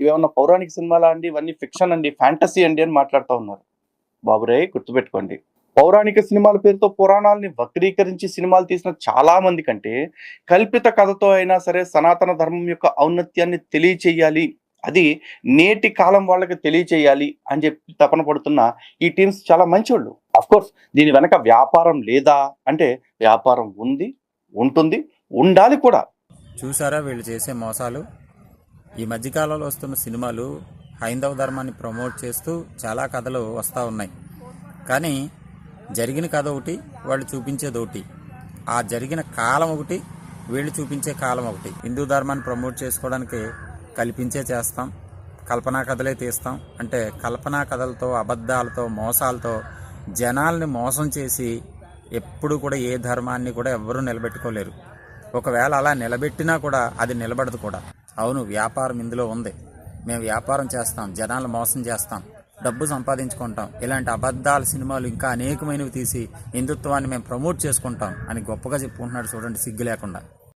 ఇవేమన్నా పౌరాణిక సినిమాలా అండి? ఇవన్నీ ఫిక్షన్ అండి ఫ్యాంటసీ అండి అని మాట్లాడుతూ ఉన్నారు. బాబురే గుర్తుపెట్టుకోండి. పౌరాణిక సినిమాల పేరుతో పురాణాలని వక్రీకరించి సినిమాలు తీసిన చాలా మంది కంటే కల్పిత కథతో అయినా సరే సనాతన ధర్మం యొక్క ఔన్నత్యాన్ని తెలియచేయాలి. అది నేటి కాలం వాళ్ళకి తెలియచేయాలి అని చెప్పి తపన పడుతున్న ఈ టీమ్స్ చాలా మంచోళ్ళు. అఫ్ కోర్స్ దీని వెనక వ్యాపారం లేదా? అంటే వ్యాపారం ఉంది ఉంటుంది ఉండాలి కూడా. చూసారా వీళ్ళు చేసే మోసాలు? ఈ మధ్యకాలంలో వస్తున్న సినిమాలు హైందవ ధర్మాన్ని ప్రమోట్ చేస్తూ చాలా కథలు వస్తూ ఉన్నాయి. కానీ జరిగిన కథ ఒకటి వాళ్ళు చూపించేది ఒకటి. ఆ జరిగిన కాలం ఒకటి వీళ్ళు చూపించే కాలం ఒకటి. హిందూ ధర్మాన్ని ప్రమోట్ చేసుకోవడానికి కల్పించే చేస్తాం కల్పనా కథలే తీస్తాం. అంటే కల్పనా కథలతో అబద్ధాలతో మోసాలతో జనాల్ని మోసం చేసి ఎప్పుడు కూడా ఏ ధర్మాన్ని కూడా ఎవ్వరూ నిలబెట్టుకోలేరు. ఒకవేళ అలా నిలబెట్టినా కూడా అది నిలబడదు కూడా. అవును వ్యాపారం ఇందులో ఉంది. మేము వ్యాపారం చేస్తాం జనాలు మోసం చేస్తాం డబ్బు సంపాదించుకుంటాం. ఇలాంటి అబద్ధాల సినిమాలు ఇంకా అనేకమైనవి తీసి హిందుత్వాన్ని మేము ప్రమోట్ చేసుకుంటాం అని గొప్పగా చెప్పుకుంటున్నాడు చూడండి సిగ్గు లేకుండా.